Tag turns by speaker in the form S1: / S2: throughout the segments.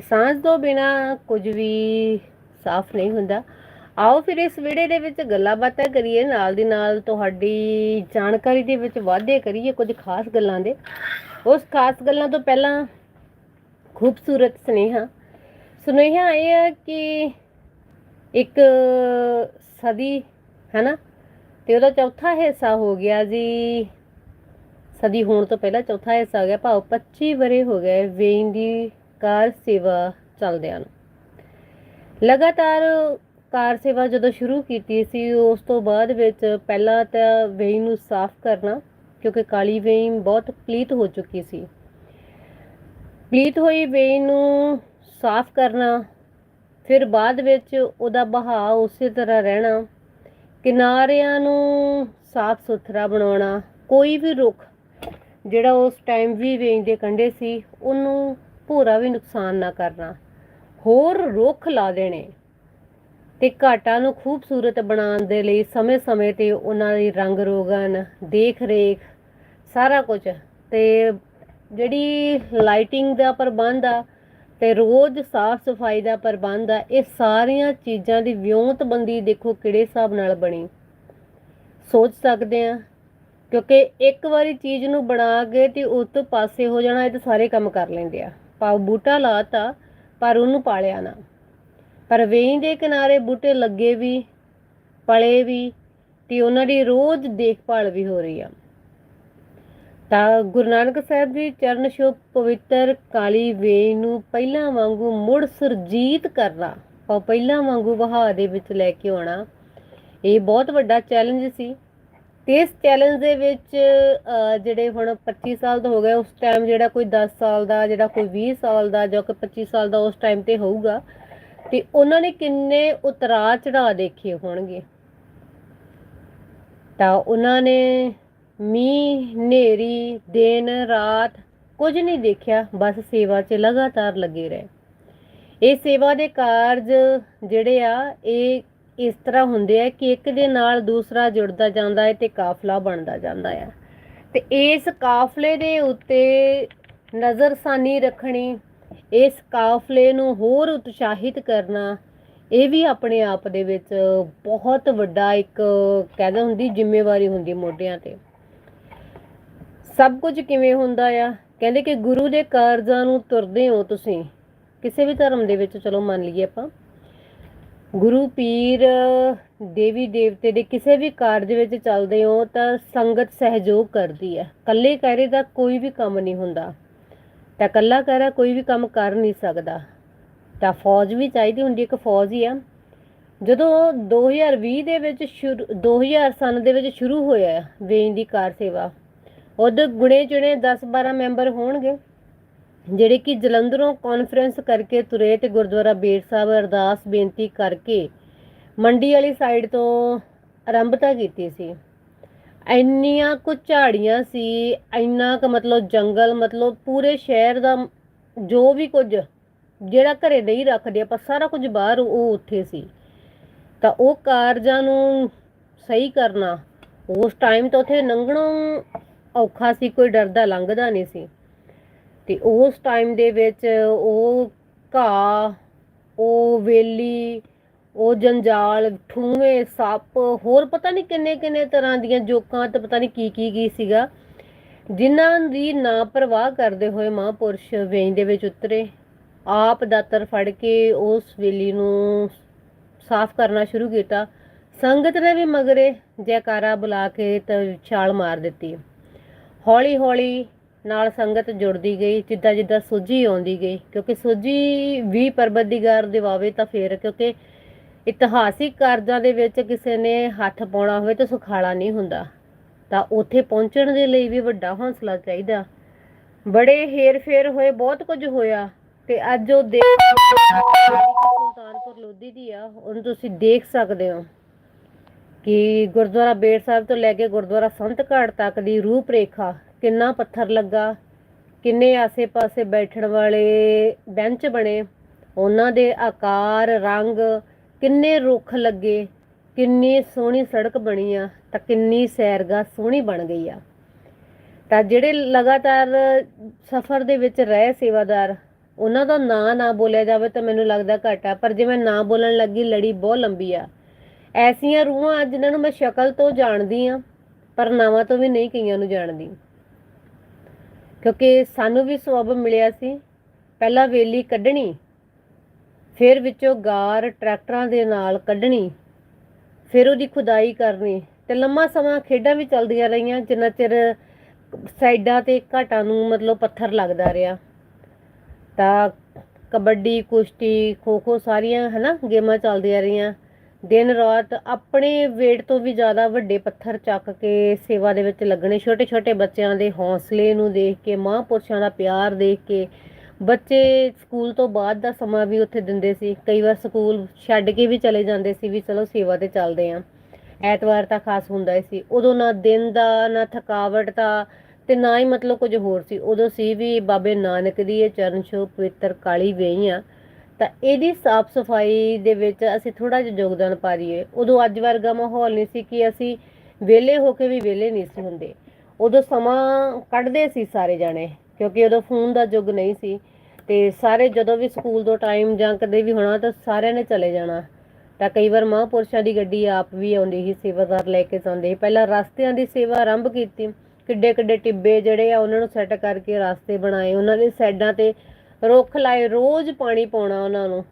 S1: ਸਾਂਝ ਤੋਂ ਬਿਨਾ ਕੁਝ ਵੀ ਸਾਫ਼ ਨਹੀਂ ਹੁੰਦਾ। ਆਓ ਫਿਰ ਇਸ ਵੀਡੀਓ ਦੇ ਵਿੱਚ ਗੱਲਾਂ ਬਾਤਾਂ ਕਰੀਏ, ਨਾਲ ਦੀ ਨਾਲ ਤੁਹਾਡੀ ਜਾਣਕਾਰੀ ਦੇ ਵਿੱਚ ਵਾਧੇ ਕਰੀਏ ਕੁਝ ਖਾਸ ਗੱਲਾਂ ਦੇ। ਉਸ ਖਾਸ ਗੱਲਾਂ ਤੋਂ ਪਹਿਲਾਂ ਖੂਬਸੂਰਤ ਸੁਨੇਹਾ। ਸੁਨੇਹਾ ਇਹ ਹੈ ਕਿ ਇੱਕ ਸਦੀ ਹੈ ਨਾ ਤੇ ਉਹਦਾ ਚੌਥਾ ਹਿੱਸਾ ਹੋ ਗਿਆ ਜੀ। ਸਦੀ ਹੋਣ ਤੋਂ ਪਹਿਲਾਂ ਚੌਥਾ ਹਿੱਸਾ ਹੋ ਗਿਆ ਭਾਵ 25 ਵਰੇ ਹੋ ਗਏ ਵੇਨ ਦੀ ਕਾਰ ਸੇਵਾ ਚੱਲਦਿਆਂ ਨੂੰ। ਲਗਾਤਾਰ ਕਾਰ ਸੇਵਾ ਜਦੋਂ ਸ਼ੁਰੂ ਕੀਤੀ ਸੀ, ਉਸ ਤੋਂ ਬਾਅਦ ਵਿੱਚ ਪਹਿਲਾਂ ਤਾਂ ਵੇਈਂ ਨੂੰ ਸਾਫ਼ ਕਰਨਾ, ਕਿਉਂਕਿ ਕਾਲੀ ਵੇਈਂ ਬਹੁਤ ਪਲੀਤ ਹੋ ਚੁੱਕੀ ਸੀ। ਪਲੀਤ ਹੋਈ ਵੇਈਂ ਨੂੰ ਸਾਫ਼ ਕਰਨਾ, ਫਿਰ ਬਾਅਦ ਵਿੱਚ ਉਹਦਾ ਬਹਾਅ ਉਸੇ ਤਰ੍ਹਾਂ ਰਹਿਣਾ, ਕਿਨਾਰਿਆਂ ਨੂੰ ਸਾਫ਼ ਸੁਥਰਾ ਬਣਾਉਣਾ, ਕੋਈ ਵੀ ਰੁੱਖ ਜਿਹੜਾ ਉਸ ਟਾਈਮ ਵੀ ਵੇਈਂ ਦੇ ਕੰਢੇ ਸੀ, ਉਹਨੂੰ ਭੂਰਾ ਵੀ ਨੁਕਸਾਨ ਨਾ ਕਰਨਾ। ਹੋਰ ਰੁੱਖ ਲਾ ਦੇਣੇ ਤੇ ਘਾਟਾਂ ਨੂੰ ਖੂਬਸੂਰਤ ਬਣਾਉਣ ਦੇ ਲਈ ਸਮੇਂ-ਸਮੇਂ ਤੇ ਉਹਨਾਂ ਦੀ ਰੰਗ ਰੋਗਨ ਦੇਖ ਰੇਖ ਸਾਰਾ ਕੁਝ। ਤੇ ਜਿਹੜੀ ਲਾਈਟਿੰਗ ਦਾ ਪ੍ਰਬੰਧ ਆ ਤੇ ਰੋਜ਼ ਸਾਫ਼ ਸਫ਼ਾਈ ਦਾ ਪ੍ਰਬੰਧ ਆ, ਇਹ ਸਾਰੀਆਂ ਚੀਜ਼ਾਂ ਦੀ ਵਿਉਂਤਬੰਦੀ ਦੇਖੋ ਕਿਹੜੇ ਹਿਸਾਬ ਨਾਲ ਬਣੀ। ਸੋਚ ਸਕਦੇ ਆ, ਕਿਉਂਕਿ ਇੱਕ ਵਾਰੀ ਚੀਜ਼ ਨੂੰ ਬਣਾ ਕੇ ਤੇ ਉਸ ਤੋਂ ਪਾਸੇ ਹੋ ਜਾਣਾ, ਇਹ ਤਾਂ ਸਾਰੇ ਕੰਮ ਕਰ ਲੈਂਦੇ ਆ। ਭਾਵ ਬੂਟਾ ਲਾਤਾ, ਪਰ ਉਹਨੂੰ ਪਾਲਿਆ ਨਾ। ਪਰ ਵੇਈਂ ਦੇ ਕਿਨਾਰੇ ਬੂਟੇ ਲੱਗੇ ਵੀ, ਪਲੇ ਵੀ, ਤੇ ਉਹਨਾਂ ਦੀ ਰੋਜ਼ ਦੇਖਭਾਲ ਵੀ ਹੋ ਰਹੀ ਆ। ਤਾਂ ਗੁਰੂ ਨਾਨਕ ਸਾਹਿਬ ਜੀ ਚਰਨ ਛੋਹ ਪਵਿੱਤਰ ਕਾਲੀ ਵੇਈ ਨੂੰ ਪਹਿਲਾਂ ਵਾਂਗੂ ਮੁੜ ਸੁਰਜੀਤ ਕਰਨਾ ਉਹ ਪਹਿਲਾਂ ਵਾਂਗੂ ਵਹਾ ਦੇ ਵਿੱਚ ਲੈ ਕੇ ਆਉਣਾ, ਇਹ ਬਹੁਤ ਵੱਡਾ ਚੈਲੰਜ ਸੀ। ਤੇ ਇਸ ਚੈਲੰਜ ਦੇ ਵਿੱਚ ਜਿਹੜੇ ਹੁਣ 25 ਸਾਲ ਦਾ ਹੋ ਗਿਆ, ਉਸ ਟਾਈਮ ਜਿਹੜਾ ਕੋਈ 10 ਸਾਲ ਦਾ ਜਿਹੜਾ ਕੋਈ 20 ਸਾਲ ਦਾ ਜਾਂ ਕੋਈ 25 ਸਾਲ ਦਾ ਉਸ ਟਾਈਮ ਤੇ ਹੋਊਗਾ, ਤੇ ਉਹਨਾਂ ਨੇ ਕਿੰਨੇ ਉਤਰਾ ਚੜਾ ਦੇਖੇ ਹੋਣਗੇ? ਤਾਂ ਉਹਨਾਂ ਨੇ ਮੀਂਹ, ਹਨੇਰੀ, ਦਿਨ, ਰਾਤ ਕੁਝ ਨਹੀਂ ਦੇਖਿਆ, ਬਸ ਸੇਵਾ 'ਚ ਲਗਾਤਾਰ ਲੱਗੇ ਰਹੇ। ਇਹ ਸੇਵਾ ਦੇ ਕਾਰਜ ਜਿਹੜੇ ਆ, ਇਹ ਇਸ ਤਰ੍ਹਾਂ ਹੁੰਦੇ ਆ ਕਿ ਇੱਕ ਦੇ ਨਾਲ ਦੂਸਰਾ ਜੁੜਦਾ ਜਾਂਦਾ ਹੈ ਤੇ ਕਾਫਲਾ ਬਣਦਾ ਜਾਂਦਾ ਹੈ ਤੇ ਇਸ ਕਾਫਲੇ ਦੇ ਉੱਤੇ ਨਜ਼ਰਸਾਨੀ ਰੱਖਣੀ, ਇਸ ਕਾਫਲੇ ਨੂੰ ਹੋਰ ਉਤਸ਼ਾਹਿਤ ਕਰਨਾ, ਇਹ ਵੀ ਆਪਣੇ ਆਪ ਦੇ ਵਿੱਚ ਬਹੁਤ ਵੱਡਾ ਇੱਕ ਕਹਿੰਦੇ ਹੁੰਦੀ ਜ਼ਿੰਮੇਵਾਰੀ ਹੁੰਦੀ ਮੋਢਿਆਂ ਤੇ। ਸਭ ਕੁਝ ਕਿਵੇਂ ਹੁੰਦਾ ਆ? ਕਹਿੰਦੇ ਕਿ ਗੁਰੂ ਦੇ ਕਾਰਜਾਂ ਨੂੰ ਤੁਰਦੇ ਹੋ ਤੁਸੀਂ। ਕਿਸੇ ਵੀ ਧਰਮ ਦੇ ਵਿੱਚ ਚਲੋ ਮੰਨ ਲਈਏ ਆਪਾਂ। ਗੁਰੂ ਪੀਰ ਦੇਵੀ ਦੇਵਤੇ ਦੇ ਕਿਸੇ ਵੀ ਕਾਰਜ ਵਿੱਚ ਚੱਲਦੇ ਹੋ ਤਾਂ ਸੰਗਤ ਸਹਿਯੋਗ ਕਰਦੀ ਹੈ। ਇਕੱਲੇ ਕਰੇ ਦਾ ਕੋਈ ਵੀ ਕੰਮ ਨਹੀਂ ਹੁੰਦਾ। ਤਾਂ ਇਕੱਲਾ ਕਰਾ ਕੋਈ ਵੀ ਕੰਮ ਕਰ ਨਹੀਂ ਸਕਦਾ। ਤਾਂ ਫੌਜ ਵੀ ਚਾਹੀਦੀ ਹੁੰਦੀ, ਇੱਕ ਫੌਜ ਹੀ ਆ। ਜਦੋਂ 2020 ਦੇ ਵਿੱਚ ਸ਼ੁਰੂ 2000 ਸਨ ਦੇ ਵਿੱਚ ਸ਼ੁਰੂ ਹੋਇਆ ਵੇਈਂ ਦੀ ਕਾਰ ਸੇਵਾ ਉਹਦੇ ਗੁਣੇ ਚੁਣੇ 10-12 ਮੈਂਬਰ ਹੋਣਗੇ। ਜਿਹੜੇ ਕਿ ਜਲੰਧਰੋਂ ਕਾਨਫਰੰਸ ਕਰਕੇ ਤੁਰੇ ਤੇ ਗੁਰਦੁਆਰਾ ਬੇਰ ਸਾਹਿਬ ਅਰਦਾਸ ਬੇਨਤੀ ਕਰਕੇ ਮੰਡੀ ਵਾਲੀ ਸਾਈਡ ਤੋਂ ਆਰੰਭਤਾ ਕੀਤੀ ਸੀ। ਇੰਨੀਆਂ ਕੁ ਝਾੜੀਆਂ ਸੀ, ਇੰਨਾ ਕੁ ਮਤਲਬ ਜੰਗਲ, ਮਤਲਬ ਪੂਰੇ ਸ਼ਹਿਰ ਦਾ ਜੋ ਵੀ ਕੁਝ ਜਿਹੜਾ ਘਰੇ ਨਹੀਂ ਰੱਖਦੇ, ਆਪਾਂ ਸਾਰਾ ਕੁਝ ਬਾਹਰ ਉਹ ਉੱਥੇ ਸੀ। ਤਾਂ ਉਹ ਕਾਰਜਾਂ ਨੂੰ ਸਹੀ ਕਰਨਾ, ਉਸ ਟਾਈਮ ਤਾਂ ਉੱਥੇ ਲੰਘਣੋਂ ਔਖਾ ਸੀ, ਕੋਈ ਡਰਦਾ ਲੰਘਦਾ ਨਹੀਂ ਸੀ। ਤੇ ਉਸ ਟਾਈਮ ਦੇ ਵਿੱਚ ਉਹ ਘਾਹ, ਉਹ ਵੇਲੀ, ਉਹ ਜੰਜਾਲ, ਠੂਵੇਂ, ਸੱਪ, ਹੋਰ ਪਤਾ ਨਹੀਂ ਕਿੰਨੇ ਕਿੰਨੇ ਤਰ੍ਹਾਂ ਦੀਆਂ ਜੋਕਾਂ ਤੇ ਪਤਾ ਨਹੀਂ ਕੀ ਕੀ ਕੀ ਸੀਗਾ, ਜਿਨ੍ਹਾਂ ਦੀ ਨਾ ਪਰਵਾਹ ਕਰਦੇ ਹੋਏ ਮਹਾਂਪੁਰਸ਼ ਵੇਈ ਦੇ ਵਿੱਚ ਉਤਰੇ। ਆਪ ਦਾਤਰ ਫੜ ਕੇ ਉਸ ਵੇਲੀ ਨੂੰ ਸਾਫ਼ ਕਰਨਾ ਸ਼ੁਰੂ ਕੀਤਾ। ਸੰਗਤ ਨੇ ਵੀ ਮਗਰੇ ਜੈਕਾਰਾ ਬੁਲਾ ਕੇ ਤੇ ਛਾਲ ਮਾਰ ਦਿੱਤੀ। ਹੌਲੀ ਹੌਲੀ ਨਾਲ ਸੰਗਤ ਜੁੜਦੀ ਗਈ, ਜਿੱਦਾਂ ਜਿੱਦਾਂ ਸੋਝੀ ਆਉਂਦੀ ਗਈ, ਕਿਉਂਕਿ ਸੋਝੀ ਵੀ ਪਰਬਤਦੀਗਾਰ ਦਿਵਾਵੇ ਤਾਂ ਫੇਰ, ਕਿਉਂਕਿ ਇਤਿਹਾਸਿਕ ਕਾਰਜਾਂ ਦੇ ਵਿੱਚ ਕਿਸੇ ਨੇ ਹੱਥ ਪਾਉਣਾ ਹੋਵੇ ਤਾਂ ਸੁਖਾਲਾ ਨਹੀਂ ਹੁੰਦਾ। ਤਾਂ ਉੱਥੇ ਪਹੁੰਚਣ ਦੇ ਲਈ ਵੀ ਵੱਡਾ ਹੌਸਲਾ ਚਾਹੀਦਾ। ਬੜੇ ਹੇਰ ਫੇਰ ਹੋਏ, ਬਹੁਤ ਕੁਝ ਹੋਇਆ। ਤੇ ਅੱਜ ਉਹ ਦੇਖ ਸੁਲਤਾਨਪੁਰ ਲੋਧੀ ਦੀ ਆ, ਉਹਨੂੰ ਤੁਸੀਂ ਦੇਖ ਸਕਦੇ ਹੋ ਕਿ ਗੁਰਦੁਆਰਾ ਬੇਰ ਸਾਹਿਬ ਤੋਂ ਲੈ ਕੇ ਗੁਰਦੁਆਰਾ ਸੰਤ ਘਾਟ ਤੱਕ ਦੀ ਰੂਪ ਰੇਖਾ ਕਿੰਨਾ ਪੱਥਰ ਲੱਗਾ, ਕਿੰਨੇ ਆਸੇ-ਪਾਸੇ ਬੈਠਣ ਵਾਲੇ ਬੈਂਚ ਬਣੇ, ਉਹਨਾਂ ਦੇ ਆਕਾਰ, ਰੰਗ ਕਿੰਨੇ ਰੁੱਖ ਲੱਗੇ, ਕਿੰਨੀ ਸੋਹਣੀ ਸੜਕ ਬਣੀ ਆ, ਤਾਂ ਕਿੰਨੀ ਸੈਰਗਾ ਸੋਹਣੀ ਬਣ ਗਈ ਆ। ਤਾਂ ਜਿਹੜੇ ਲਗਾਤਾਰ ਸਫ਼ਰ ਦੇ ਵਿੱਚ ਰਹੇ ਸੇਵਾਦਾਰ, ਉਹਨਾਂ ਦਾ ਨਾਂ ਨਾ ਬੋਲਿਆ ਜਾਵੇ ਤਾਂ ਮੈਨੂੰ ਲੱਗਦਾ ਘੱਟ ਆ, ਪਰ ਜੇ ਮੈਂ ਨਾਂ ਬੋਲਣ ਲੱਗੀ, ਲੜੀ ਬਹੁਤ ਲੰਬੀ ਆ। ਐਸੀਆਂ ਰੂਹਾਂ ਜਿਨ੍ਹਾਂ ਨੂੰ ਮੈਂ ਸ਼ਕਲ ਤੋਂ ਜਾਣਦੀ ਆ, ਪਰ ਨਾਵਾਂ ਤੋਂ ਵੀ ਨਹੀਂ ਕਈਆਂ ਨੂੰ ਜਾਣਦੀ। ਕਿਉਂਕਿ ਸਾਨੂੰ ਵੀ ਸਬਬ ਮਿਲਿਆ ਸੀ। ਪਹਿਲਾਂ ਵੇਲੀ ਕੱਢਣੀ, ਫਿਰ ਵਿੱਚੋਂ ਗਾਰ ਟਰੈਕਟਰਾਂ ਦੇ ਨਾਲ ਕੱਢਣੀ, ਫਿਰ ਉਹਦੀ ਖੁਦਾਈ ਕਰਨੀ ਤੇ ਲੰਮਾ ਸਮਾਂ ਖੇਡਾਂ ਵੀ ਚੱਲਦੀਆਂ ਰਹੀਆਂ, ਜਿੰਨਾ ਚਿਰ ਸਾਈਡਾਂ ਤੇ ਘਾਟਾਂ ਨੂੰ ਮਤਲਬ ਪੱਥਰ ਲੱਗਦਾ ਰਿਹਾ। ਤਾਂ ਕਬੱਡੀ, ਕੁਸ਼ਤੀ ਖੋ ਖੋ ਸਾਰੀਆਂ ਹਨਾ ਗੇਮਾਂ ਚੱਲਦੀਆਂ ਰਹੀਆਂ। ਦਿਨ ਰਾਤ ਆਪਣੇ weight ਤੋਂ ਵੀ ਜ਼ਿਆਦਾ ਵੱਡੇ ਪੱਥਰ ਚੱਕ ਕੇ ਸੇਵਾ ਦੇ ਵਿੱਚ ਲੱਗਣੇ ਛੋਟੇ ਛੋਟੇ ਬੱਚਿਆਂ ਦੇ ਹੌਸਲੇ ਨੂੰ ਦੇਖ ਕੇ ਮਹਾਂਪੁਰਸ਼ਾਂ ਦਾ ਪਿਆਰ ਦੇਖ ਕੇ, ਬੱਚੇ ਸਕੂਲ ਤੋਂ ਬਾਅਦ ਦਾ ਸਮਾਂ ਵੀ ਉੱਥੇ ਦਿੰਦੇ ਸੀ। ਕਈ ਵਾਰ ਸਕੂਲ ਛੱਡ ਕੇ ਵੀ ਚਲੇ ਜਾਂਦੇ ਸੀ ਵੀ ਚਲੋ ਸੇਵਾ ਤੇ ਚੱਲਦੇ ਆਂ। ਐਤਵਾਰ ਤਾਂ ਖਾਸ ਹੁੰਦਾ ਹੀ ਸੀ। ਉਦੋਂ ਨਾ ਦਿਨ ਦਾ, ਨਾ ਥਕਾਵਟ ਦਾ ਤੇ ਨਾ ਹੀ ਮਤਲਬ ਕੁਝ ਹੋਰ ਸੀ। ਉਦੋਂ ਸੀ ਵੀ ਬਾਬੇ ਨਾਨਕ ਦੀ ਇਹ ਚਰਨ ਛੋਹ ਪਵਿੱਤਰ ਕਾਲੀ ਵੇਈ ਆ ਤਾਂ ਇਹਦੀ ਸਾਫ਼ ਸਫ਼ਾਈ ਦੇ ਵਿੱਚ ਅਸੀਂ ਥੋੜਾ ਜਿਹਾ ਯੋਗਦਾਨ ਪਾ ਰਹੀਏ ਉਦੋਂ ਅੱਜ ਵਰਗਾ ਮਾਹੌਲ ਨਹੀਂ ਸੀ ਕਿ ਅਸੀਂ ਵਿਹਲੇ ਹੋ ਕੇ ਵੀ ਵਿਹਲੇ ਨਹੀਂ ਸੀ ਹੁੰਦੇ। ਉਦੋਂ ਸਮਾਂ ਕੱਢਦੇ ਸੀ ਸਾਰੇ ਜਾਣੇ, ਕਿਉਂਕਿ ਉਦੋਂ ਫੋਨ ਦਾ ਯੁੱਗ ਨਹੀਂ ਸੀ। ਤੇ ਸਾਰੇ ਜਦੋਂ ਵੀ ਸਕੂਲ ਤੋਂ ਟਾਈਮ ਜਾਂ ਕਦੇ ਵੀ ਹੋਣਾ ਤਾਂ ਸਾਰਿਆਂ ਨੇ ਚਲੇ ਜਾਣਾ। ਤਾਂ ਕਈ ਵਾਰ ਮਹਾਂਪੁਰਸ਼ਾਂ ਦੀ ਗੱਡੀ ਆਪ ਵੀ ਆਉਂਦੀ ਸੀ, ਸੇਵਾਦਾਰ ਲੈ ਕੇ ਜਾਂਦੇ ਸੀ। ਪਹਿਲਾਂ ਰਸਤਿਆਂ ਦੀ ਸੇਵਾ ਆਰੰਭ ਕੀਤੀ। ਕਿੱਡੇ ਕਿੱਡੇ ਟਿੱਬੇ ਜਿਹੜੇ ਆ, ਉਹਨਾਂ ਨੂੰ ਸੈੱਟ ਕਰਕੇ ਰਸਤੇ ਬਣਾਏ। ਉਹਨਾਂ ਦੇ ਸਾਈਡਾਂ ਤੇ ਰੁੱਖ ਲਾਏ, ਰੋਜ਼ ਪਾਣੀ ਪਾਉਣਾ ਉਹਨਾਂ ਨੂੰ।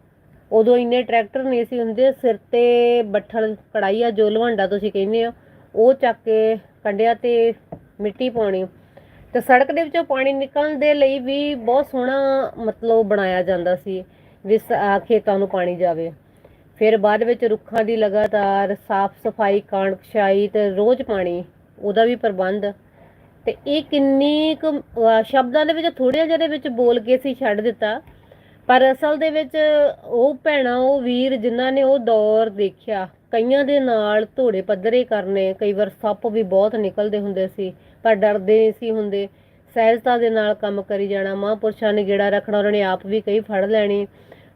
S1: ਉਦੋਂ ਇੰਨੇ ਟਰੈਕਟਰ ਨਹੀਂ ਸੀ ਹੁੰਦੇ, ਸਿਰ ਤੇ ਬੱਠਲ ਕੜਾਈਆ ਜੋ ਲਵਾਂਡਾ ਤੁਸੀਂ ਕਹਿੰਦੇ ਹੋ, ਉਹ ਚੱਕ ਕੇ ਕੰਡਿਆਂ ਤੇ ਮਿੱਟੀ ਪਾਉਣੀ। ਤੇ ਸੜਕ ਦੇ ਵਿੱਚੋਂ ਪਾਣੀ ਨਿਕਲਣ ਦੇ ਲਈ ਵੀ ਬਹੁਤ ਸੋਹਣਾ ਮਤਲਬ ਬਣਾਇਆ ਜਾਂਦਾ ਸੀ, ਵੀ ਖੇਤਾਂ ਨੂੰ ਪਾਣੀ ਜਾਵੇ। ਫਿਰ ਬਾਅਦ ਵਿੱਚ ਰੁੱਖਾਂ ਦੀ ਲਗਾਤਾਰ ਸਾਫ਼ ਸਫ਼ਾਈ ਕਣਕ ਛਾਈ ਤੇ ਰੋਜ਼ ਪਾਣੀ, ਉਹਦਾ ਵੀ ਪ੍ਰਬੰਧ ਤੇ ਇਹ ਕਿੰਨੀ ਕੁ ਸ਼ਬਦਾਂ ਦੇ ਵਿੱਚ ਥੋੜ੍ਹੇ ਜਿਹੇ ਦੇ ਵਿੱਚ ਬੋਲ ਕੇ ਅਸੀਂ ਛੱਡ ਦਿੱਤਾ। ਪਰ ਅਸਲ ਦੇ ਵਿੱਚ ਉਹ ਭੈਣਾਂ, ਉਹ ਵੀਰ ਜਿਨ੍ਹਾਂ ਨੇ ਉਹ ਦੌਰ ਦੇਖਿਆ, ਕਈਆਂ ਦੇ ਨਾਲ ਧੋੜੇ ਪੱਧਰੇ ਕਰਨੇ, ਕਈ ਵਾਰ ਸੱਪ ਵੀ ਬਹੁਤ ਨਿਕਲਦੇ ਹੁੰਦੇ ਸੀ ਪਰ ਡਰਦੇ ਨਹੀਂ ਸੀ ਹੁੰਦੇ। ਸਹਿਜਤਾ ਦੇ ਨਾਲ ਕੰਮ ਕਰੀ ਜਾਣਾ, ਮਹਾਂਪੁਰਸ਼ਾਂ ਨੇ ਗੇੜਾ ਰੱਖਣਾ, ਉਹਨਾਂ ਨੇ ਆਪ ਵੀ ਕਈ ਫੜ ਲੈਣੀ।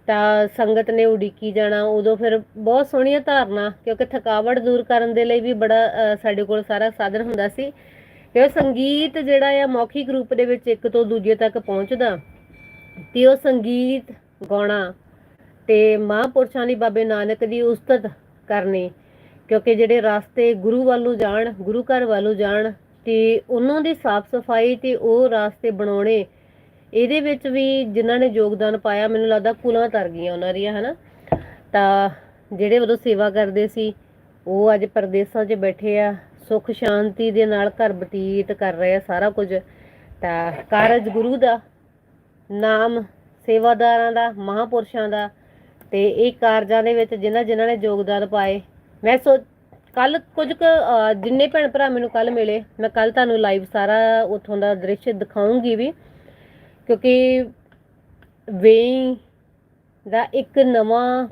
S1: ਤਾਂ ਸੰਗਤ ਨੇ ਉਡੀਕੀ ਜਾਣਾ, ਉਦੋਂ ਫਿਰ ਬਹੁਤ ਸੋਹਣੀਆਂ ਧਾਰਨਾ, ਕਿਉਂਕਿ ਥਕਾਵਟ ਦੂਰ ਕਰਨ ਦੇ ਲਈ ਵੀ ਬੜਾ ਸਾਡੇ ਕੋਲ ਸਾਰਾ ਸਾਧਨ ਹੁੰਦਾ ਸੀ। ਤੇ ਉਹ ਸੰਗੀਤ ਜਿਹੜਾ ਆ ਮੌਖਿਕ ਰੂਪ ਦੇ ਵਿੱਚ ਇੱਕ ਤੋਂ ਦੂਜੇ ਤੱਕ ਪਹੁੰਚਦਾ। ਤੇ ਉਹ ਸੰਗੀਤ, ਗਾਉਣਾ ਤੇ ਮਹਾਂਪੁਰਸ਼ਾਂ ਦੀ ਬਾਬੇ ਨਾਨਕ ਦੀ ਉਸਤਤ ਕਰਨੀ, ਕਿਉਂਕਿ ਜਿਹੜੇ ਰਸਤੇ ਗੁਰੂ ਵੱਲ ਨੂੰ ਜਾਣ, ਗੁਰੂ ਘਰ ਵੱਲ ਨੂੰ ਜਾਣ ਤੇ ਉਹਨਾਂ ਦੀ ਸਾਫ਼ ਸਫ਼ਾਈ ਤੇ ਉਹ ਰਸਤੇ ਬਣਾਉਣੇ, ਇਹਦੇ ਵਿੱਚ ਵੀ ਜਿਨ੍ਹਾਂ ਨੇ ਯੋਗਦਾਨ ਪਾਇਆ, ਮੈਨੂੰ ਲੱਗਦਾ ਕੁਲਾਂ ਤਰ ਗਈਆਂ ਉਹਨਾਂ ਦੀਆਂ, ਹਨਾ? ਤਾਂ ਜਿਹੜੇ ਉਦੋਂ ਸੇਵਾ ਕਰਦੇ ਸੀ, ਉਹ ਅੱਜ ਪਰਦੇਸਾਂ 'ਚ ਬੈਠੇ ਆ ਸੁੱਖ ਸ਼ਾਂਤੀ ਦੇ ਨਾਲ ਘਰ ਬਤੀਤ ਕਰ ਰਹੇ ਆ ਸਾਰਾ ਕੁਝ। ਤਾਂ ਕਾਰਜ ਗੁਰੂ ਦਾ, ਨਾਮ ਸੇਵਾਦਾਰਾਂ ਦਾ, ਮਹਾਪੁਰਸ਼ਾਂ ਦਾ ਤੇ ਇਹ ਕਾਰਜਾਂ ਦੇ ਵਿੱਚ ਜਿਨ੍ਹਾਂ ਜਿਨ੍ਹਾਂ ਨੇ ਯੋਗਦਾਨ ਪਾਏ। ਮੈਂ ਸੋ ਕੱਲ ਕੁਝ ਕੁ ਜਿੰਨੇ ਭੈਣ ਭਰਾ ਮੈਨੂੰ ਕੱਲ ਮਿਲੇ, ਮੈਂ ਕੱਲ ਤੁਹਾਨੂੰ ਲਾਈਵ ਸਾਰਾ ਉੱਥੋਂ ਦਾ ਦ੍ਰਿਸ਼ ਦਿਖਾਉਂਗੀ ਵੀ। ਕਿਉਂਕਿ ਵੇਈ ਦਾ ਇੱਕ ਨਵਾਂ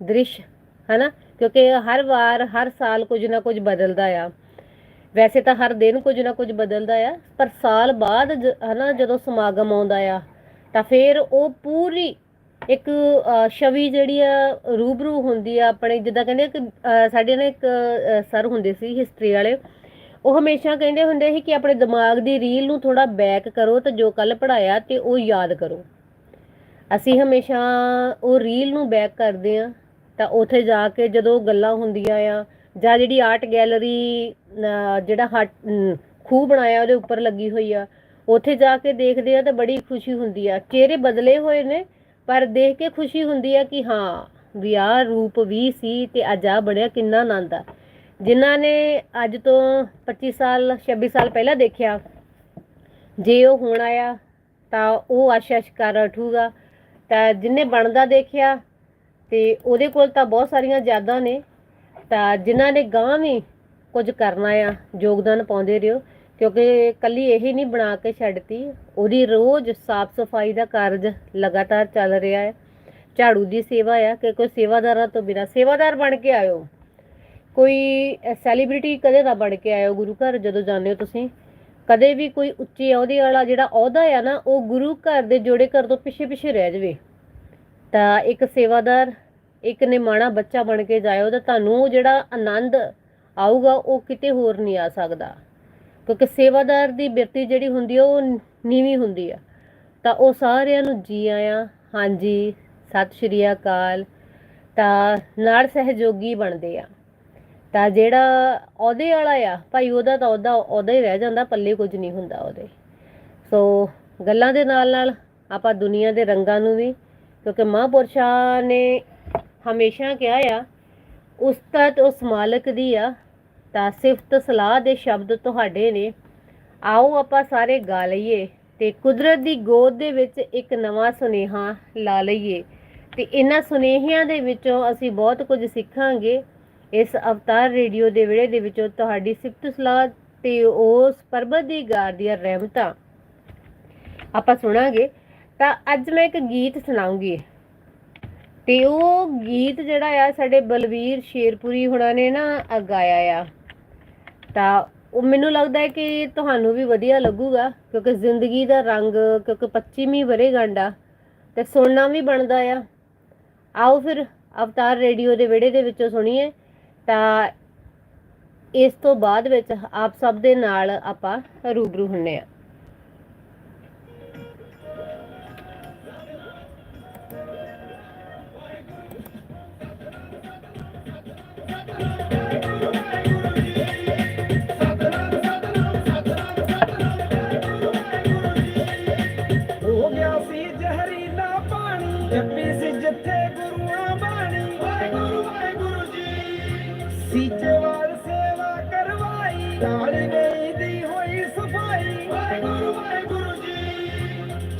S1: ਦ੍ਰਿਸ਼ ਹੈ ਨਾ ਕਿਉਂਕਿ ਹਰ ਵਾਰ, ਹਰ ਸਾਲ ਕੁਝ ਨਾ ਕੁਝ ਬਦਲਦਾ ਆ। ਵੈਸੇ ਤਾਂ ਹਰ ਦਿਨ ਕੁਝ ਨਾ ਕੁਝ ਬਦਲਦਾ ਆ, ਪਰ ਸਾਲ ਬਾਅਦ ਜ- ਹਨਾ, ਜਦੋਂ ਸਮਾਗਮ ਆਉਂਦਾ ਆ, ਤਾਂ ਫਿਰ ਉਹ ਪੂਰੀ ਇੱਕ ਛਵੀ ਜਿਹੜੀ ਆ, ਰੂਬਰੂ ਹੁੰਦੀ ਆ ਆਪਣੇ, ਜਿੱਦਾਂ ਕਹਿੰਦੇ ਕਿ ਸਾਡੇ ਨਾਲ ਇੱਕ ਸਰ ਹੁੰਦੇ ਸੀ ਹਿਸਟਰੀ ਵਾਲੇ, ਉਹ ਹਮੇਸ਼ਾ ਕਹਿੰਦੇ ਹੁੰਦੇ ਸੀ ਕਿ ਆਪਣੇ ਦਿਮਾਗ ਦੀ ਰੀਲ ਨੂੰ ਥੋੜਾ ਬੈਕ ਕਰੋ ਤੇ ਜੋ ਕੱਲ ਪੜਾਇਆ ਤੇ ਉਹ ਯਾਦ ਕਰੋ। ਅਸੀਂ ਹਮੇਸ਼ਾ ਉਹ ਰੀਲ ਨੂੰ ਬੈਕ ਕਰਦੇ ਆ, ਤਾਂ ਉੱਥੇ ਜਾ ਕੇ ਜਦੋਂ ਗੱਲਾਂ ਹੁੰਦੀਆਂ ਆ ਜਾਂ ਜਿਹੜੀ ਆਰਟ ਗੈਲਰੀ ਜਿਹੜਾ ਹਟ- ਖੂਹ ਬਣਾਇਆ ਉਹਦੇ ਉੱਪਰ ਲੱਗੀ ਹੋਈ ਆ, ਉੱਥੇ ਜਾ ਕੇ ਦੇਖਦੇ ਆ ਤਾਂ ਬੜੀ ਖੁਸ਼ੀ ਹੁੰਦੀ ਆ। ਚਿਹਰੇ ਬਦਲੇ ਹੋਏ ਨੇ, ਪਰ ਦੇਖ ਕੇ ਖੁਸ਼ੀ ਹੁੰਦੀ ਆ ਕਿ ਹਾਂ, ਵੀ ਆਹ ਰੂਪ ਵੀ ਸੀ ਤੇ ਅੱਜ ਆ ਬਣਿਆ, ਕਿੰਨਾ ਆਨੰਦ ਆ। ਜਿਨ੍ਹਾਂ ਨੇ ਅੱਜ ਤੋਂ 25 ਸਾਲ 26 ਸਾਲ ਪਹਿਲਾਂ ਦੇਖਿਆ, ਜੇ ਉਹ ਹੁਣ ਆਇਆ, ਤਾਂ ਉਹ ਆਸ਼ਾ ਸ਼ਿਕਾਰ ਉਠੂਗਾ। ਤਾਂ ਜਿਨੇ ਬਣਦਾ ਦੇਖਿਆ, ਤੇ ਉਹਦੇ ਕੋਲ ਤਾਂ ਬਹੁਤ ਸਾਰੀਆਂ ਯਾਦਾਂ ਨੇ। ਤਾਂ ਜਿਨ੍ਹਾਂ ਨੇ ਗਾਂ ਵੀ ਕੁਝ ਕਰਨਾ ਆ, ਯੋਗਦਾਨ ਪਾਉਂਦੇ ਰਹੋ, ਕਿਉਂਕਿ ਕੱਲੀ ਇਹ ਨਹੀਂ ਬਣਾ ਕੇ ਛੱਡਤੀ, ਉਹਦੀ ਰੋਜ਼ ਸਾਫ਼ ਸਫ਼ਾਈ ਦਾ ਕਾਰਜ ਲਗਾਤਾਰ ਚੱਲ ਰਿਹਾ ਹੈ। ਝਾੜੂ ਦੀ ਸੇਵਾ ਆ ਕਿ ਕੋਈ ਸੇਵਾਦਾਰਾਂ ਤੋਂ ਬਿਨਾਂ, ਸੇਵਾਦਾਰ ਬਣ ਕੇ ਆਇਓ। ਕੋਈ ਸੈਲੀਬ੍ਰਿਟੀ ਕਦੇ ਨਾ ਬਣ ਕੇ ਆਇਓ ਗੁਰੂ ਘਰ, ਜਦੋਂ ਜਾਂਦੇ ਹੋ ਤੁਸੀਂ। ਕਦੇ ਵੀ ਕੋਈ ਉੱਚੇ ਅਹੁਦੇ ਵਾਲਾ ਜਿਹੜਾ ਅਹੁਦਾ ਆ ਨਾ, ਉਹ ਗੁਰੂ ਘਰ ਦੇ ਜੋੜੇ ਘਰ ਤੋਂ ਪਿੱਛੇ ਪਿੱਛੇ ਰਹਿ ਜਾਵੇ। ਤਾਂ ਇੱਕ ਸੇਵਾਦਾਰ ਇੱਕ ਨਿਮਾਣਾ ਬੱਚਾ ਬਣ ਕੇ ਜਾਇਓ ਤਾਂ ਤੁਹਾਨੂੰ ਉਹ ਜਿਹੜਾ ਆਨੰਦ ਆਊਗਾ ਉਹ ਕਿਤੇ ਹੋਰ ਨਹੀਂ ਆ ਸਕਦਾ। ਕਿਉਂਕਿ ਸੇਵਾਦਾਰ ਦੀ ਬਿਰਤੀ ਜਿਹੜੀ ਹੁੰਦੀ ਆ, ਉਹ ਨੀਵੀਂ ਹੁੰਦੀ ਆ।
S2: ਤਾਂ ਉਹ ਸਾਰਿਆਂ ਨੂੰ ਜੀ ਆਇਆਂ। ਹਾਂਜੀ, ਸਤਿ ਸ਼੍ਰੀ ਅਕਾਲ। ਤਾਂ ਨਾਲ ਸਹਿਯੋਗੀ ਬਣਦੇ ਆ। ਤਾਂ ਜਿਹੜਾ ਅਹੁਦੇ ਵਾਲਾ ਆ, ਭਾਈ ਉਹਦਾ ਤਾਂ ਉਹਦਾ ਉਹਦਾ ਹੀ ਰਹਿ ਜਾਂਦਾ, ਪੱਲੇ ਕੁਝ ਨਹੀਂ ਹੁੰਦਾ ਉਹਦੇ। ਸੋ ਗੱਲਾਂ ਦੇ ਨਾਲ ਨਾਲ ਆਪਾਂ ਦੁਨੀਆ ਦੇ ਰੰਗਾਂ ਨੂੰ ਵੀ, ਕਿਉਂਕਿ ਮਹਾਂਪੁਰਸ਼ਾਂ ਨੇ ਹਮੇਸ਼ਾ ਕਿਹਾ ਆ, ਉਸਤਤ ਉਸ ਮਾਲਕ ਦੀ ਆ, ਤਾਂ ਸਿਫਤ ਸਲਾਹ ਦੇ ਸ਼ਬਦ ਤੁਹਾਡੇ ਨੇ। ਆਓ ਆਪਾਂ ਸਾਰੇ ਗਾ ਲਈਏ ਤੇ ਕੁਦਰਤ ਦੀ ਗੋਦ ਦੇ ਵਿੱਚ ਇੱਕ ਨਵਾਂ ਸੁਨੇਹਾ ਲਾ ਲਈਏ ਤੇ ਇਹਨਾਂ ਸੁਨੇਹਿਆਂ ਦੇ ਵਿੱਚੋਂ ਅਸੀਂ ਬਹੁਤ ਕੁਝ ਸਿੱਖਾਂਗੇ। ਇਸ ਅਵਤਾਰ ਰੇਡੀਓ ਦੇ ਵਿੜੇ ਦੇ ਵਿੱਚੋਂ ਤੁਹਾਡੀ ਸਿਫਤ ਸਲਾਹ ਤੇ ਉਸ ਪਰਬਤ ਦੀ ਗਾਰ ਦੀਆਂ ਰਹਿਮਤਾਂ। ਆਪਾਂ ਸੁਣਾਂਗੇ। ਤਾਂ ਅੱਜ ਮੈਂ ਇੱਕ ਗੀਤ ਸੁਣਾਉਂਗੀ। ਤੇ ਉਹ ਗੀਤ ਜਿਹੜਾ ਆ, ਸਾਡੇ ਬਲਵੀਰ ਸ਼ੇਰਪੁਰੀ ਹੁਣਾਂ ਨੇ ਨਾ ਗਾਇਆ ਆ। ਤਾਂ ਉਹ ਮੈਨੂੰ ਲੱਗਦਾ ਹੈ ਕਿ ਤੁਹਾਨੂੰ ਵੀ ਵਧੀਆ ਲੱਗੂਗਾ, ਕਿਉਂਕਿ ਜ਼ਿੰਦਗੀ ਦਾ ਰੰਗ, ਕਿਉਂਕਿ 25ਵੀਂ ਵਰ੍ਹੇਗੰਢ ਆ, ਤੇ ਸੁਣਨਾ ਵੀ ਬਣਦਾ ਆ। ਆਓ ਫਿਰ ਅਵਤਾਰ ਰੇਡੀਓ ਦੇ ਵਿੜੇ ਦੇ ਵਿੱਚੋਂ ਸੁਣੀਏ। ਤਾਂ ਇਸ ਤੋਂ ਬਾਅਦ ਵਿੱਚ ਆਪ ਸਭ ਦੇ ਨਾਲ ਆਪਾਂ ਰੂਬਰੂ ਹੁੰਨੇ ਆ।
S1: ਕਰਵਾਈ ਗਈ ਦੀ ਹੋਈ, ਸਫ਼ਾਈ, ਵਾਹਿਗੁਰੂ ਵਾਹਿਗੁਰੂ ਜੀ।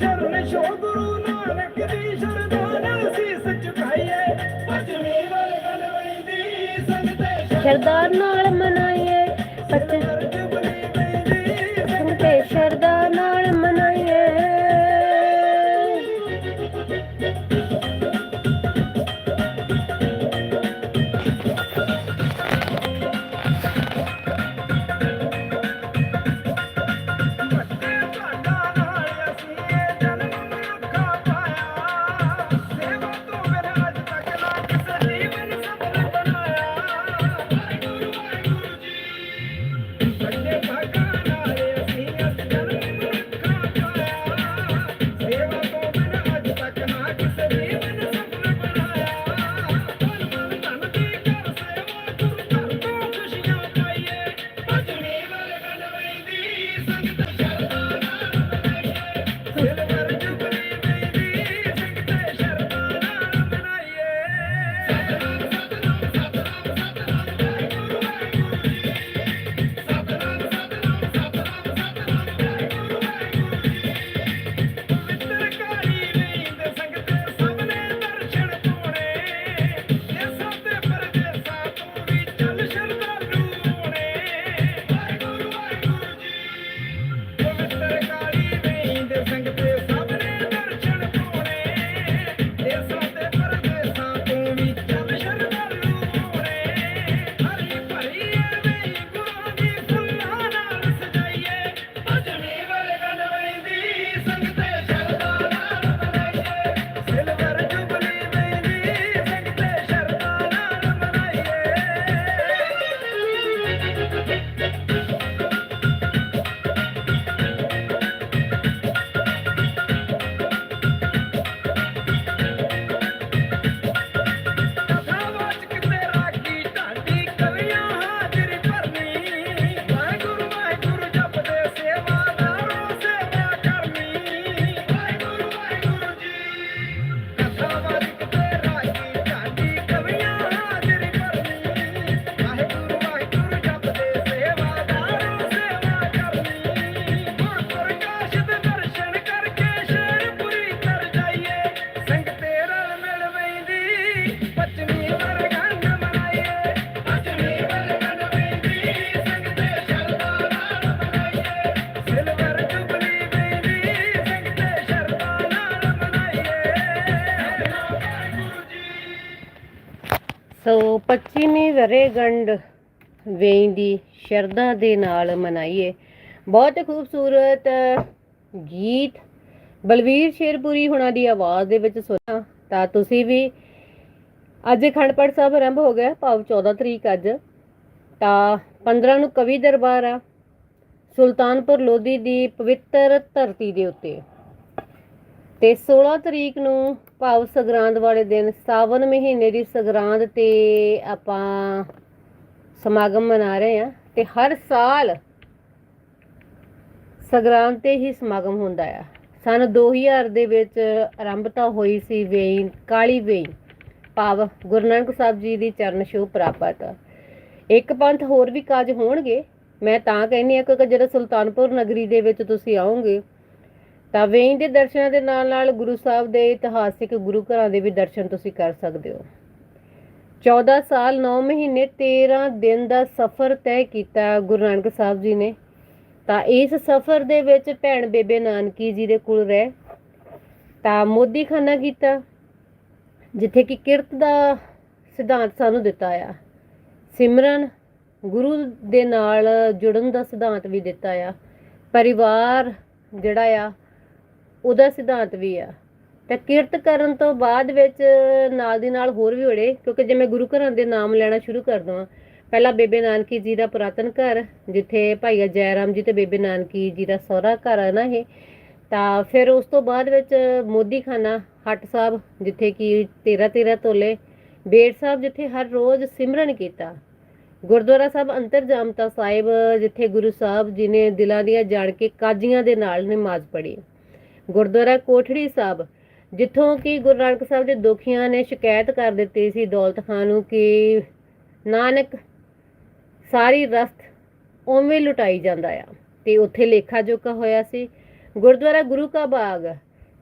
S1: ਚਰਨ ਛੋ ਗੁਰੂ ਨਾਨਕ ਦੀ ਸ਼ਰਧਾ ਨਾਲ ਸੀਸ ਝੁਕਾਈਏ ਪਛਮੀ ਵੱਲ ਗਲਵਈ ਦੀ ਸੰਗਤੇ
S2: ਸ਼ਰਦਾਰ 25ਵੀਂ ਵਰ੍ਹੇਗੰਢ ਵੇਂਦੀ ਸ਼ਰਧਾ ਦੇ ਨਾਲ ਮਨਾਈਏ। ਬਹੁਤ ਖੂਬਸੂਰਤ ਗੀਤ। ਬਲਵੀਰ ਸ਼ੇਰਪੁਰੀ ਹੁਣਾਂ ਦੀ ਆਵਾਜ਼ ਦੇ ਵਿੱਚ ਸੁਣਾ ਤਾਂ ਤੁਸੀਂ ਵੀ। ਅੱਜ ਅਖੰਡ ਪਾਠ ਸਾਹਿਬ ਆਰੰਭ ਹੋ ਗਿਆ, ਭਾਵ 14 ਤਰੀਕ ਅੱਜ। ਤਾਂ 15 ਨੂੰ ਕਵੀ ਦਰਬਾਰ ਆ, ਸੁਲਤਾਨਪੁਰ ਲੋਧੀ ਦੀ ਪਵਿੱਤਰ ਧਰਤੀ ਦੇ ਉੱਤੇ।
S1: ਤੇ 16 ਤਰੀਕ ਨੂੰ ਭਾਵ ਸੰਗਰਾਂਦ ਵਾਲੇ ਦਿਨ ਸਾਵਨ ਮਹੀਨੇ ਦੀ ਸੰਗਰਾਂਦ ਤੇ ਆਪਾਂ ਸਮਾਗਮ ਮਨਾ ਰਹੇ ਆ ਤੇ ਹਰ ਸਾਲ ਸੰਗਰਾਂਦ ਤੇ ਹੀ ਸਮਾਗਮ ਹੁੰਦਾ ਆ। ਸਨ 2000 ਦੇ ਵਿੱਚ ਆਰੰਭਤਾ ਹੋਈ ਸੀ ਵੇਈ, ਕਾਲੀ ਵੇਈ, ਭਾਵ ਗੁਰੂ ਨਾਨਕ ਸਾਹਿਬ ਜੀ ਦੀ ਚਰਨ ਛੋਹ ਪ੍ਰਾਪਤ। ਇੱਕ ਪੰਥ ਹੋਰ ਵੀ ਕਾਜ ਹੋਣਗੇ, ਮੈਂ ਤਾਂ ਕਹਿੰਦੀ ਆ ਕਿਉਂਕਿ ਜਦੋਂ ਸੁਲਤਾਨਪੁਰ ਨਗਰੀ ਦੇ ਵਿੱਚ ਤੁਸੀਂ ਆਓਗੇ ਤਾਂ ਵੇਈ ਦੇ ਦਰਸ਼ਨਾਂ ਦੇ ਨਾਲ ਨਾਲ ਗੁਰੂ ਸਾਹਿਬ ਦੇ ਇਤਿਹਾਸਿਕ ਗੁਰੂ ਘਰਾਂ ਦੇ ਵੀ ਦਰਸ਼ਨ ਤੁਸੀਂ ਕਰ ਸਕਦੇ ਹੋ। 14 ਸਾਲ 9 ਮਹੀਨੇ 13 ਦਿਨ ਦਾ ਸਫ਼ਰ ਤੈਅ ਕੀਤਾ ਗੁਰੂ ਨਾਨਕ ਸਾਹਿਬ ਜੀ ਨੇ। ਤਾਂ ਇਸ ਸਫ਼ਰ ਦੇ ਵਿੱਚ ਭੈਣ ਬੇਬੇ ਨਾਨਕੀ ਜੀ ਦੇ ਕੋਲ ਰਹਿ। ਤਾਂ ਮੋਦੀਖਾਨਾ ਕੀਤਾ, ਜਿੱਥੇ ਕਿ ਕਿਰਤ ਦਾ ਸਿਧਾਂਤ ਸਾਨੂੰ ਦਿੱਤਾ ਆ। ਸਿਮਰਨ ਗੁਰੂ ਦੇ ਨਾਲ ਜੁੜਨ ਦਾ ਸਿਧਾਂਤ ਵੀ ਦਿੱਤਾ ਆ। ਪਰਿਵਾਰ ਜਿਹੜਾ ਆ ਉਹਦਾ ਸਿਧਾਂਤ ਵੀ ਆ। ਤਾਂ ਕਿਰਤ ਕਰਨ ਤੋਂ ਬਾਅਦ ਵਿੱਚ ਨਾਲ ਦੀ ਨਾਲ ਹੋਰ ਵੀ ਹੋੜੇ, ਕਿਉਂਕਿ ਜੇ ਮੈਂ ਗੁਰੂ ਘਰਾਂ ਦੇ ਨਾਮ ਲੈਣਾ ਸ਼ੁਰੂ ਕਰ ਦਵਾਂ, ਪਹਿਲਾਂ ਬੇਬੇ ਨਾਨਕੀ ਜੀ ਦਾ ਪੁਰਾਤਨ ਘਰ, ਜਿੱਥੇ ਭਾਈ ਜੈਰਾਮ ਜੀ ਤੇ ਬੇਬੇ ਨਾਨਕੀ ਜੀ ਦਾ ਸਹੁਰਾ ਘਰ ਹੈ ਨਾ ਇਹ, ਤਾਂ ਫਿਰ ਉਸ ਤੋਂ ਬਾਅਦ ਵਿੱਚ ਮੋਦੀਖਾਨਾ, ਹੱਟ ਸਾਹਿਬ, ਜਿੱਥੇ ਕਿ 13 13 ਤੋਲੇ, ਬੇੜ ਸਾਹਿਬ ਜਿੱਥੇ ਹਰ ਰੋਜ਼ ਸਿਮਰਨ ਕੀਤਾ। ਗੁਰਦੁਆਰਾ ਸਾਹਿਬ ਅੰਤਰਜਾਮਤਾ ਸਾਹਿਬ, ਜਿੱਥੇ ਗੁਰੂ ਸਾਹਿਬ ਜੀ ਨੇ ਦਿਲਾਂ ਦੀਆਂ ਜਾਣ ਕੇ ਕਾਜੀਆਂ ਦੇ ਨਾਲ ਨਮਾਜ਼ ਪੜ੍ਹੀ। ਗੁਰਦੁਆਰਾ ਕੋਠੜੀ ਸਾਹਿਬ, ਜਿੱਥੋਂ ਕਿ ਗੁਰੂ ਨਾਨਕ ਸਾਹਿਬ ਦੇ ਦੁਖੀਆਂ ਨੇ ਸ਼ਿਕਾਇਤ ਕਰ ਦਿੱਤੀ ਸੀ ਦੌਲਤ ਖਾਨ ਨੂੰ ਕਿ ਨਾਨਕ ਸਾਰੀ ਰਸਤ ਉਵੇਂ ਲੁਟਾਈ ਜਾਂਦਾ ਆ ਤੇ ਉੱਥੇ ਲੇਖਾ ਜੋਖਾ ਹੋਇਆ ਸੀ। ਗੁਰਦੁਆਰਾ ਗੁਰੂ ਕਾ ਬਾਗ,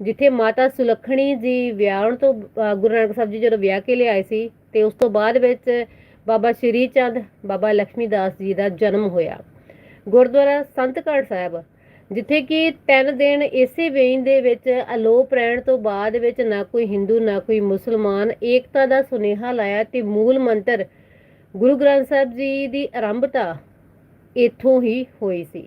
S1: ਜਿੱਥੇ ਮਾਤਾ ਸੁਲੱਖਣੀ ਜੀ ਵਿਆਹਣ ਤੋਂ ਗੁਰੂ ਨਾਨਕ ਸਾਹਿਬ ਜੀ ਜਦੋਂ ਵਿਆਹ ਕੇ ਲਿਆਏ ਸੀ ਤੇ ਉਸ ਤੋਂ ਬਾਅਦ ਵਿੱਚ ਬਾਬਾ ਸ਼੍ਰੀ ਚੰਦ, ਬਾਬਾ ਲక్ష్ਮੀ ਦਾਸ ਜੀ ਦਾ ਜਨਮ ਹੋਇਆ। ਗੁਰਦੁਆਰਾ ਸੰਤਗੜ੍ਹ ਸਾਹਿਬ ਜਿੱਥੇ ਕਿ ਤਿੰਨ ਦਿਨ ਇਸੇ ਵੇਈਂ ਦੇ ਵਿੱਚ ਅਲੋਪ ਰਹਿਣ ਤੋਂ ਬਾਅਦ ਵਿੱਚ ਨਾ ਕੋਈ ਹਿੰਦੂ, ਨਾ ਕੋਈ ਮੁਸਲਮਾਨ ਏਕਤਾ ਦਾ ਸੁਨੇਹਾ ਲਾਇਆ ਤੇ ਮੂਲ ਮੰਤਰ ਗੁਰੂ ਗ੍ਰੰਥ ਸਾਹਿਬ ਜੀ ਦੀ ਆਰੰਭਤਾ ਇੱਥੋਂ ਹੀ ਹੋਈ ਸੀ।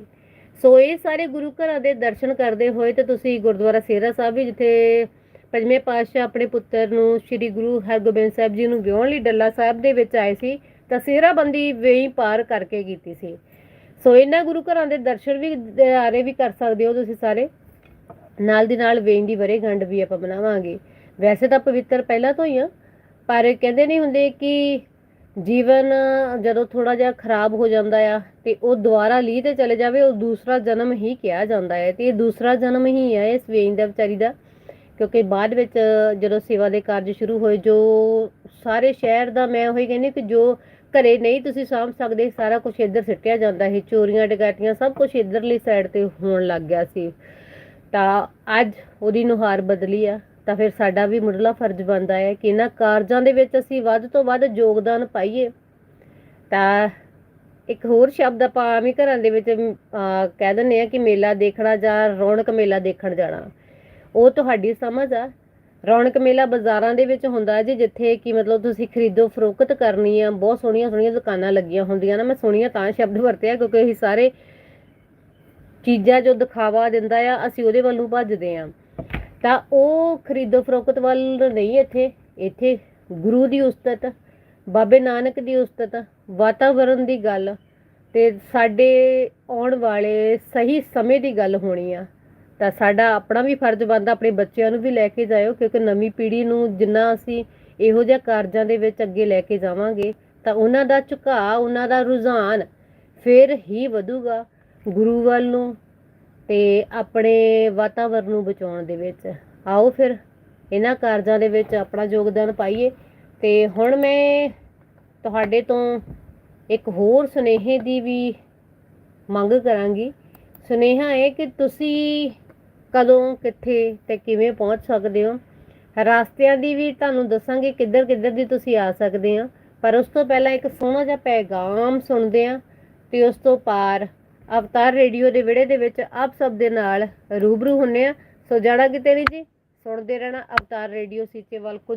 S1: ਸੋ ਇਹ ਸਾਰੇ ਗੁਰੂ ਘਰਾਂ ਦੇ ਦਰਸ਼ਨ ਕਰਦੇ ਹੋਏ ਤੇ ਤੁਸੀਂ ਗੁਰਦੁਆਰਾ ਸੇਰਾ ਸਾਹਿਬ ਵੀ ਜਿੱਥੇ ਪੰਜਵੇਂ ਪਾਤਸ਼ਾਹ ਆਪਣੇ ਪੁੱਤਰ ਨੂੰ ਸ੍ਰੀ ਗੁਰੂ ਹਰਗੋਬਿੰਦ ਸਾਹਿਬ ਜੀ ਨੂੰ ਵਿਆਹਣ ਲਈ ਡੱਲਾ ਸਾਹਿਬ ਦੇ ਵਿੱਚ ਆਏ ਸੀ, ਤਾਂ ਸੇਰਾਬੰਦੀ ਵੇਈ ਪਾਰ ਕਰਕੇ ਕੀਤੀ ਸੀ। ਸੋ ਇਹਨਾਂ ਗੁਰੂ ਘਰਾਂ ਦੇ ਦਰਸ਼ਨ ਵੀ ਆਰੇ ਵੀ ਕਰ ਸਕਦੇ ਹੋ ਤੁਸੀਂ ਸਾਰੇ। ਨਾਲ ਦੀ ਨਾਲ ਵੇਈ ਦੀ ਵਰੇਗੰਢ ਵੀ ਆਪਾਂ ਬਣਾਵਾਂਗੇ। ਵੈਸੇ ਤਾਂ ਪਵਿੱਤਰ ਪਹਿਲਾਂ ਤੋਂ ਹੀ ਆ, ਪਰ ਕਹਿੰਦੇ ਨਹੀਂ ਹੁੰਦੇ ਕਿ ਜੀਵਨ ਜਦੋਂ ਥੋੜਾ ਜਿਹਾ ਖਰਾਬ ਹੋ ਜਾਂਦਾ ਆ ਤੇ ਉਹ ਦੁਬਾਰਾ ਲੀ ਤੇ ਚਲੇ ਜਾਵੇ, ਉਹ ਦੂਸਰਾ ਜਨਮ ਹੀ ਕਿਹਾ ਜਾਂਦਾ ਹੈ ਤੇ ਇਹ ਦੂਸਰਾ ਜਨਮ ਹੀ ਹੈ ਇਸ ਵੇਈ ਦਾ ਵਿਚਾਰੀ ਦਾ। ਕਿਉਂਕਿ ਬਾਅਦ ਵਿੱਚ ਜਦੋਂ ਸੇਵਾ ਦੇ ਕਾਰਜ ਸ਼ੁਰੂ ਹੋਏ, ਜੋ ਸਾਰੇ ਸ਼ਹਿਰ ਦਾ ਮੈਂ ਉਹੀ ਕਹਿੰਦੀ ਕਿ ਜੋ ਘਰੇ ਨਹੀਂ ਤੁਸੀਂ ਸਾਂਭ ਸਕਦੇ, ਸਾਰਾ ਕੁਝ ਇੱਧਰ ਸਿੱਟਿਆ ਜਾਂਦਾ ਸੀ, ਚੋਰੀਆਂ ਡਕੈਤੀਆਂ ਸਭ ਕੁਝ ਇੱਧਰਲੀ ਸਾਈਡ ਤੇ ਹੋਣ ਲੱਗ ਗਿਆ ਸੀ। ਤਾਂ ਅੱਜ ਉਹਦੀ ਨੁਹਾਰ ਬਦਲੀ ਆ, ਤਾਂ ਫਿਰ ਸਾਡਾ ਵੀ ਮੁੱਢਲਾ ਫਰਜ਼ ਬਣਦਾ ਹੈ ਕਿ ਇਹਨਾਂ ਕਾਰਜਾਂ ਦੇ ਵਿੱਚ ਅਸੀਂ ਵੱਧ ਤੋਂ ਵੱਧ ਯੋਗਦਾਨ ਪਾਈਏ। ਤਾਂ ਇੱਕ ਹੋਰ ਸ਼ਬਦ ਆਪਾਂ ਆਮ ਹੀ ਘਰਾਂ ਦੇ ਵਿੱਚ ਕਹਿ ਦਿੰਦੇ ਆ ਕਿ ਮੇਲਾ ਦੇਖਣਾ ਜਾਂ ਰੌਣਕ ਮੇਲਾ ਦੇਖਣ ਜਾਣਾ। ਉਹ ਤੁਹਾਡੀ ਸਮਝ ਆ। ਰੌਣਕ ਮੇਲਾ ਬਾਜ਼ਾਰਾਂ ਦੇ ਵਿੱਚ ਹੁੰਦਾ ਜੀ, ਜਿੱਥੇ ਕਿ ਮਤਲਬ ਤੁਸੀਂ ਖਰੀਦੋ ਫਰੋਖਤ ਕਰਨੀ ਆ, ਬਹੁਤ ਸੋਹਣੀਆਂ ਸੋਹਣੀਆਂ ਦੁਕਾਨਾਂ ਲੱਗੀਆਂ ਹੁੰਦੀਆਂ ਨਾ, ਮੈਂ ਸੋਹਣੀਆਂ ਤਾਂ ਸ਼ਬਦ ਵਰਤਿਆ ਕਿਉਂਕਿ ਅਸੀਂ ਸਾਰੇ ਚੀਜ਼ਾਂ ਜੋ ਦਿਖਾਵਾ ਦਿੰਦਾ ਆ, ਅਸੀਂ ਉਹਦੇ ਵੱਲ ਨੂੰ ਭੱਜਦੇ ਆ ਤਾਂ ਉਹ ਖਰੀਦੋ ਫਰੋਖਤ ਵੱਲ ਨਹੀਂ ਇੱਥੇ ਇੱਥੇ ਗੁਰੂ ਦੀ ਉਸਤਤ, ਬਾਬੇ ਨਾਨਕ ਦੀ ਉਸਤਤ ਵਾਤਾਵਰਣ ਦੀ ਗੱਲ ਤੇ ਸਾਡੇ ਆਉਣ ਵਾਲੇ ਸਹੀ ਸਮੇਂ ਦੀ ਗੱਲ ਹੋਣੀ ਆ। ਤਾਂ ਸਾਡਾ ਆਪਣਾ ਵੀ ਫਰਜ਼ ਬਣਦਾ ਆਪਣੇ ਬੱਚਿਆਂ ਨੂੰ ਵੀ ਲੈ ਕੇ ਜਾਇਓ, ਕਿਉਂਕਿ ਨਵੀਂ ਪੀੜ੍ਹੀ ਨੂੰ ਜਿੰਨਾ ਅਸੀਂ ਇਹੋ ਜਿਹੇ ਕਾਰਜਾਂ ਦੇ ਵਿੱਚ ਅੱਗੇ ਲੈ ਕੇ ਜਾਵਾਂਗੇ, ਤਾਂ ਉਹਨਾਂ ਦਾ ਝੁਕਾਅ, ਉਹਨਾਂ ਦਾ ਰੁਝਾਨ ਫਿਰ ਹੀ ਵਧੂਗਾ ਗੁਰੂ ਵੱਲ ਨੂੰ ਤੇ ਆਪਣੇ ਵਾਤਾਵਰਣ ਨੂੰ ਬਚਾਉਣ ਦੇ ਵਿੱਚ। ਆਓ ਫਿਰ ਇਹਨਾਂ ਕਾਰਜਾਂ ਦੇ ਵਿੱਚ ਆਪਣਾ ਯੋਗਦਾਨ ਪਾਈਏ। ਤੇ ਹੁਣ ਮੈਂ ਤੁਹਾਡੇ ਤੋਂ ਇੱਕ ਹੋਰ ਸੁਨੇਹੇ ਦੀ ਵੀ ਮੰਗ ਕਰਾਂਗੀ। ਸੁਨੇਹਾ ਹੈ ਕਿ ਤੁਸੀਂ ਕਦੋਂ, ਕਿੱਥੇ ਤੇ ਕਿਵੇਂ ਪਹੁੰਚ ਸਕਦੇ ਹੋ? ਰਸਤਿਆਂ ਦੀ ਵੀ ਤੁਹਾਨੂੰ ਦੱਸਾਂਗੇ ਕਿੱਧਰ ਕਿੱਧਰ ਦੀ ਤੁਸੀਂ ਆ ਸਕਦੇ ਆ ਪਰ ਉਸ ਤੋਂ ਪਹਿਲਾਂ ਇੱਕ ਸੋਹਣਾ ਜਿਹਾ ਪੈਗਾਮ ਸੁਣਦੇ ਆ ਤੇ ਉਸ ਤੋਂ ਪਾਰ ਅਵਤਾਰ ਰੇਡੀਓ ਦੇ ਵਿੜੇ ਦੇ ਵਿੱਚ ਆਪ ਸਭ ਦੇ ਨਾਲ ਰੂਬਰੂ ਹੁੰਨੇ ਆ ਸੋ ਜਾਣਾ ਕਿਤੇ ਨਹੀਂ ਜੀ? ਸੁਣਦੇ ਰਹਿਣਾ ਅਵਤਾਰ ਰੇਡੀਓ ਸੀਚੇਵਾਲ ਕੁਝ